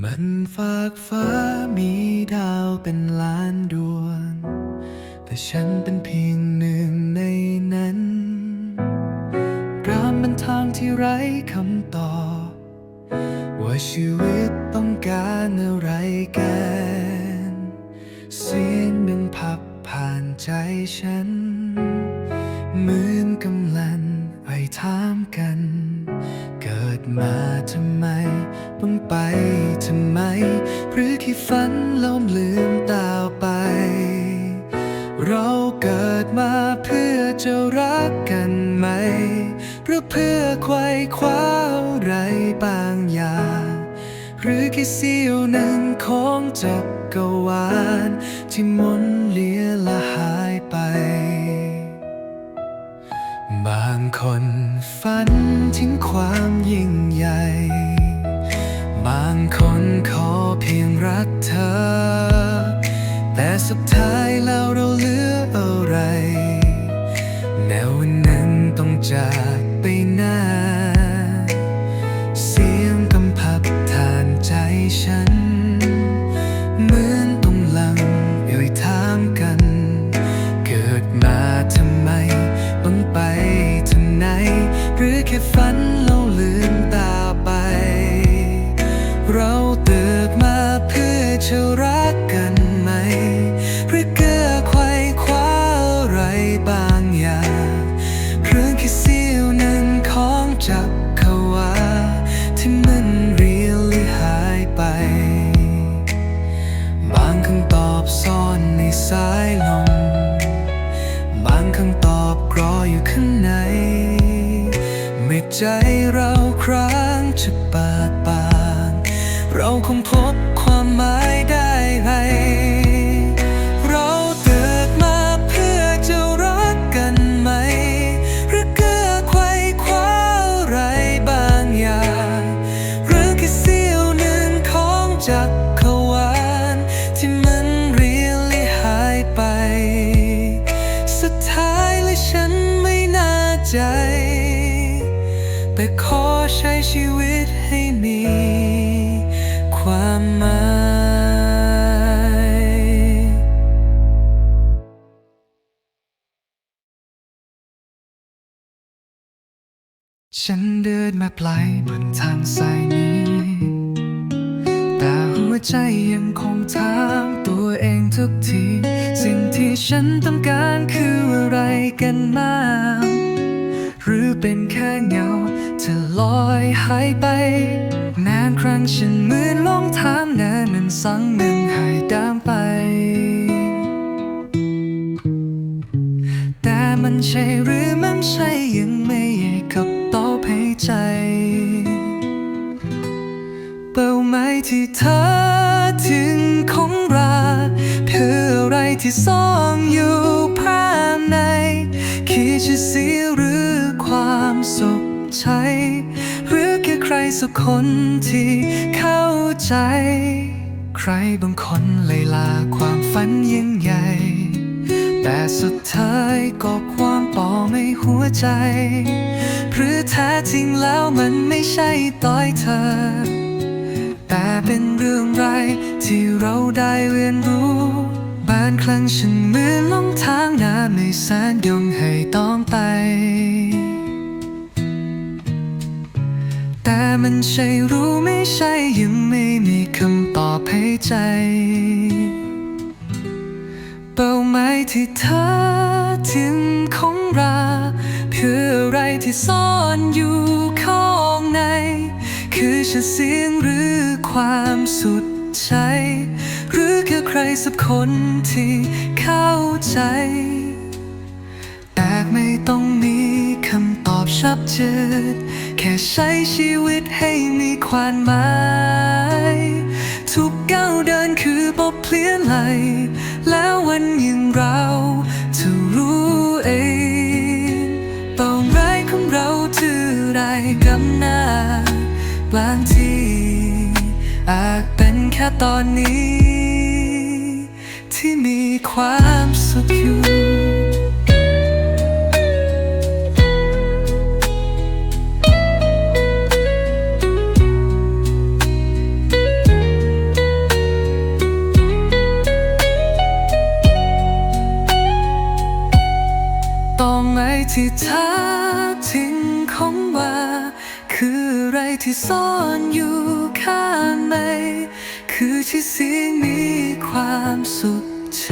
มันฝากฟ้ามีดาวเป็นล้านดวง แต่ฉันเป็นเพียงหนึ่งในนั้นรามเป็นทางที่ไร้คำตอบ ว่าชีวิตต้องการอะไรกัน เสียงดังพับผ่านใจฉัน มาทำไมต้องไปทำไม หรือแค่ฝันแล้วลืมตาไป เราเกิดมาเพื่อจะรักกันไหม หรือเพื่อไขว้คว้าอะไรบางอย่างหรือแค่เสี้ยวหนึ่งของจักรวาลที่มนเลียละหายไป บางคนฝันถึงความ มื่อใจเราครั้งจะปิดบานเราคงพบความหมายได้ไรเราเกิดมาเพื่อจะรักกันไหม หรือเกื้อไขว้คว้าอะไรบางอย่าง หรือแค่เสี้ยวหนึ่งของจักรวาลที่มันเรียลลี่หายไป สุดท้ายและฉันไม่น่าใจ แต่ขอใช้ชีวิตให้มีความหมายฉันเดินมาไกลบนทางสายนี้ แต่หัวใจยังคงถามตัวเองทุกที สิ่งที่ฉันต้องการคืออะไรกันมากหรือเป็นแค่เงา ที่ลอยหายไป นานครั้งฉันเหมือนลองถามนานนั้นสังหนึ่งหายดามไป แต่มันใช่หรือมันใช่ยังไม่ให้คำตอบให้ใจ เป้าหมายที่เธอถึงของราเพื่ออะไรที่ซ่อนอยู่ สักคนที่เข้าใจ ใครบางคนเลยลาความฝันยิ่งใหญ่ แต่สุดท้ายก็ความปอไม่หัวใจ หรือแท้จริงแล้วมันไม่ใช่ต้อยเธอ แต่เป็นเรื่องไรที่เราได้เรียนรู้บางครั้งฉันเหมือนลงทางนาไม่แสนยงให้ต้องไป มันใช่รู้ไม่ใช่ยังไม่มีคำตอบให้ใจ เป้าหมายที่เธอถึงของเราเพื่ออะไรที่ซ่อนอยู่ข้างใน คือฉันเสียงหรือความสุดใจ หรือแค่ใครสักคนที่เข้าใจ แต่ไม่ต้องมี อบชัดเจนแค่ใช้ชีวิตให้มีความหมายทุกก้าวเดินคือบทเพลียนไหล แล้ววันยิ่งเราจะรู้เองเป้าหมายของเราคือไรกับหน้าบางทีอาจเป็นแค่ตอนนี้ คือที่เสียงมีความสุขใจ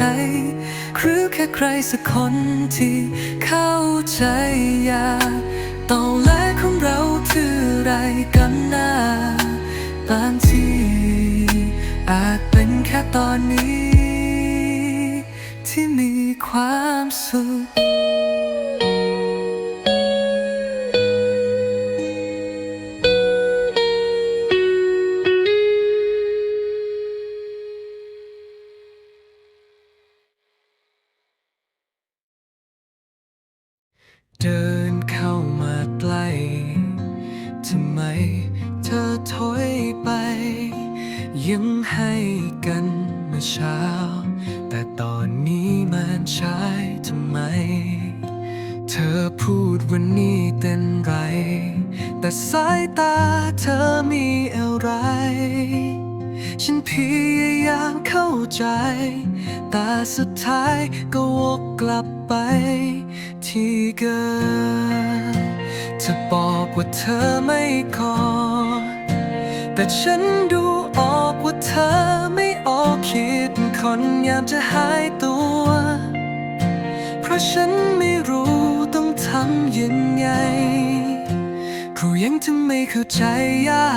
หรือแค่ใครสักคนที่เข้าใจอยากตอนแรกของเราคืออะไรกันนะบางทีอาจเป็นแค่ตอนนี้ ที่มีความสุข เดินเข้ามาใกล้ทำไมเธอถอยไป ยังให้กันเมื่อเช้า แต่ตอนนี้มันใช่ทำไม เธอพูดวันนี้เต้นไร แต่สายตาเธอมีอะไร ฉันพยายามเข้าใจ แต่สุดท้ายก็วกกลับไป ที่เกิดเธอบอกว่าเธอไม่กอแต่ฉันดูออกว่าเธอไม่ออกคิดคนอยามจะหายตัว เพราะฉันไม่รู้ต้องทำยังไงเพราะยังทำไม่เข้าใจยา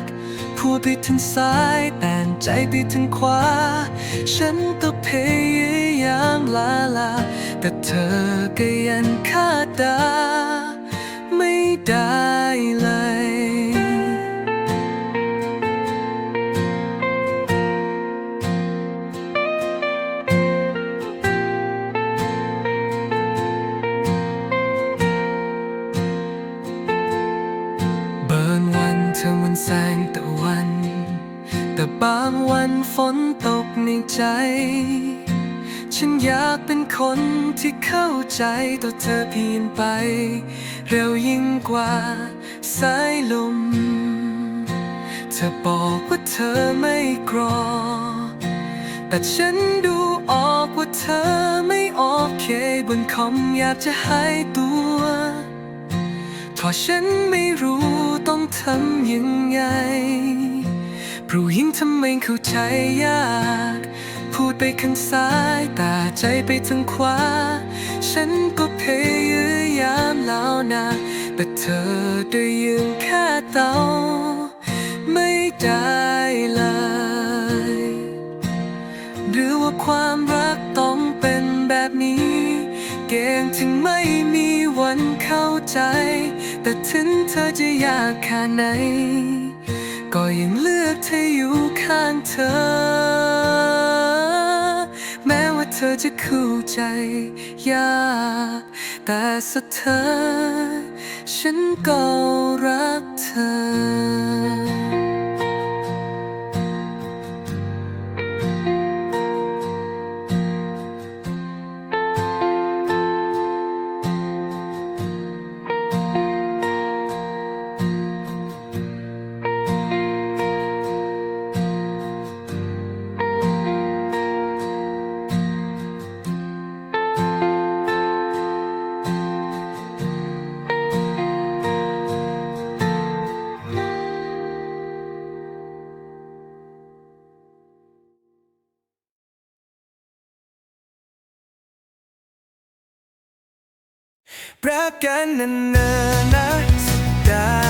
ก พูดไปทางซ้ายแต่ใจไปทางขวา ฉันก็พยายามลาลา แต่เธอก็ยังคาดตา ไม่ได้เลย เบิร์นวัน เธอมันแสงตะวัน แต่บางวันฝนตกในใจ ฉันอยากเป็นคนที่เข้าใจต่อเธอเพียงไป เร็วยิ่งกว่าสายลม เธอบอกว่าเธอไม่กรอ แต่ฉันดูออกว่าเธอไม่โอเค บนคอมอยากจะหายตัวเพราะฉันไม่รู้ ต้องทำยังไง ผู้หญิงทำไมเข้าใจยาก พูดไปข้างซ้ายแต่ใจไปทางขวา ฉันก็พยายามแล้วนะ แต่เธอได้ยืนแค่เตาไม่ได้เลย หรือว่าความรักต้องเป็นแบบนี้ เก่งถึงไม่มี วันเข้าใจ แต่ถึงเธอจะยากแค่ไหน ก็ยังเลือกที่อยู่ข้างเธอ แม้ว่าเธอจะเข้าใจยากแต่สุดเธอ ฉันก็รักเธอ รักกันนานๆนะสักดา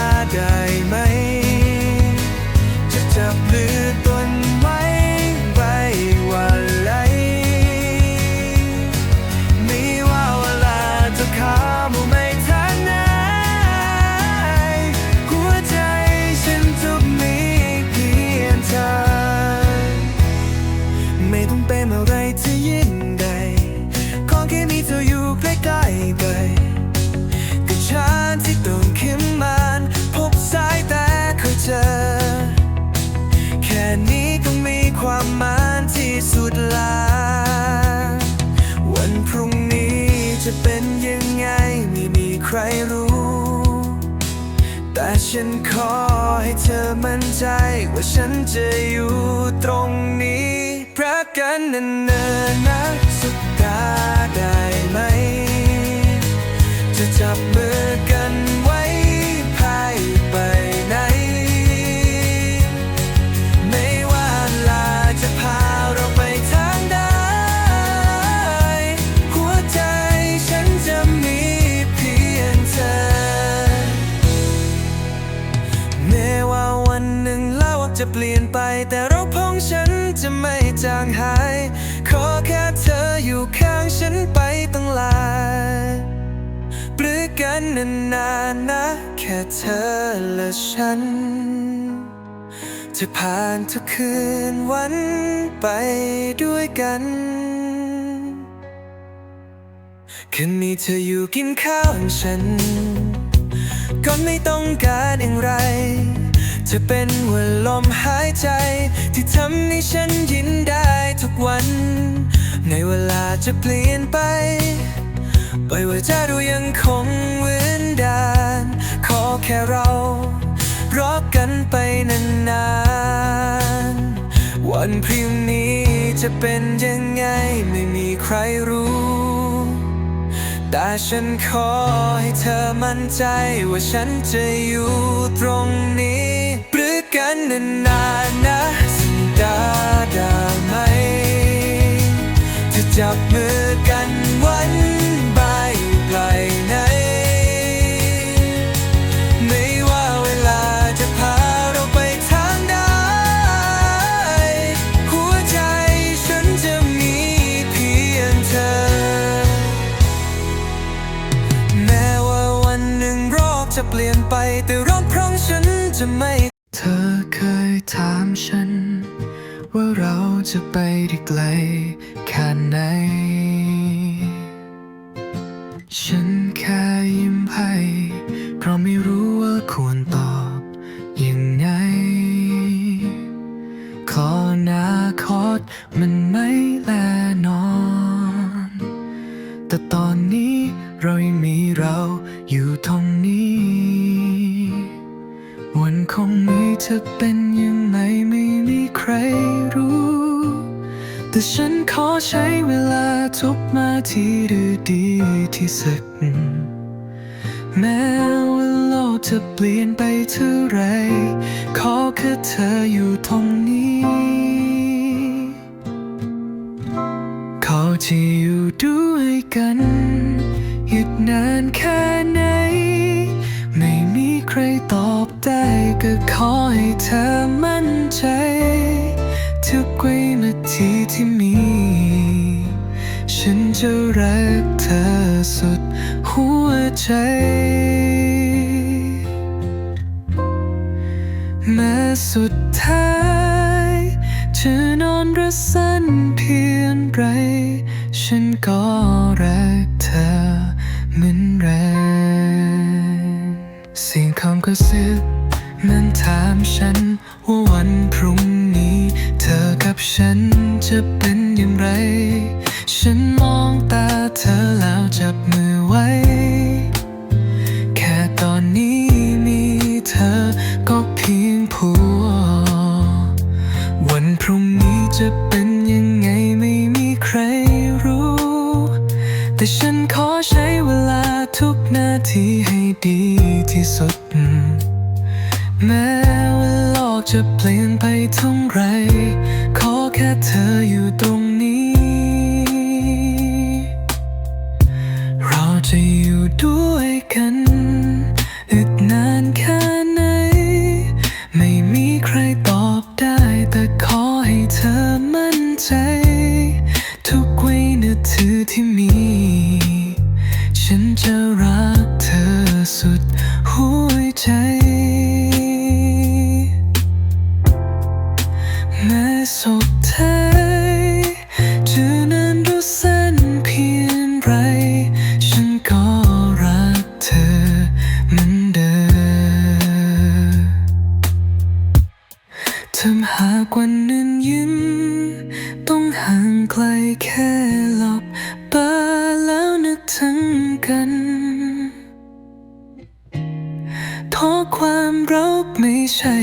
ฉันขอให้เธอมั่นใจ ว่าฉันจะอยู่ตรงนี้รักกันนานๆนะ กันนานๆนะแค่เธอและฉัน จะผ่านทุกคืนวันไปด้วยกันคืนนี้เธออยู่กินข้าวกับฉัน ก็ไม่ต้องการอย่างไร จะเป็นว่าลมหายใจ ที่ทำให้ฉันยินได้ทุกวัน ในเวลาจะเปลี่ยนไป ปล่อยว่าจะดูยังคงเหมืนดาน ขอแค่เรารักกันไปนานๆ วันพรุ่งนี้จะเป็นยังไงไม่มีใครรู้ แต่ฉันขอให้เธอมั่นใจว่าฉันจะอยู่ตรงนี้ปรือกันนานๆนะสัญญาได้ไหมจะจับ ถามฉัน ว่าเราจะไปได้ไกลแค่ไหน ฉันแค่ยิ้มให้เพราะไม่รู้ วันคงมีจะเป็นยังไงไม่มีใครรู้ แต่ฉันขอใช้เวลาทุกนาทีดูดีที่สุดแม้ว่าโลกจะเปลี่ยนไปเท่าไร ขอแค่เธออยู่ตรงนี้ ขอที่อยู่ด้วยกันหยุดนานแค่ อบได้ก็ขอให้เธอมั่นใจ ทุกวินาทีที่มี ฉันจะรักเธอสุดหัวใจ แม้สุดท้ายจะนอนรือสั้นเพียงไร ฉันก็รัก เสียงคำกระซิบนั้นถามฉัน ว่าวันพรุ่งนี้ เธอกับฉันจะเป็นอย่างไร ฉันมองตาเธอแล้วจับมือไว้ ให้ดีที่สุด แม้ว่าโลกจะเปลี่ยนไปเท่าไร ขอแค่เธออยู่ตรง รักเธอสุดหัวใจแม้สุดท้ายจะนานรือสั้นเพียงไร ฉันก็รักเธอเหมือนเดิมทำหากวันนึ่งยิ้ม ต้องห่างไกลแค่หลับตาแล้วนึกถึงกัน ไม่ใช่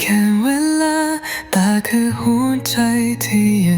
แค่เวลา แต่คือหัวใจที่ยัง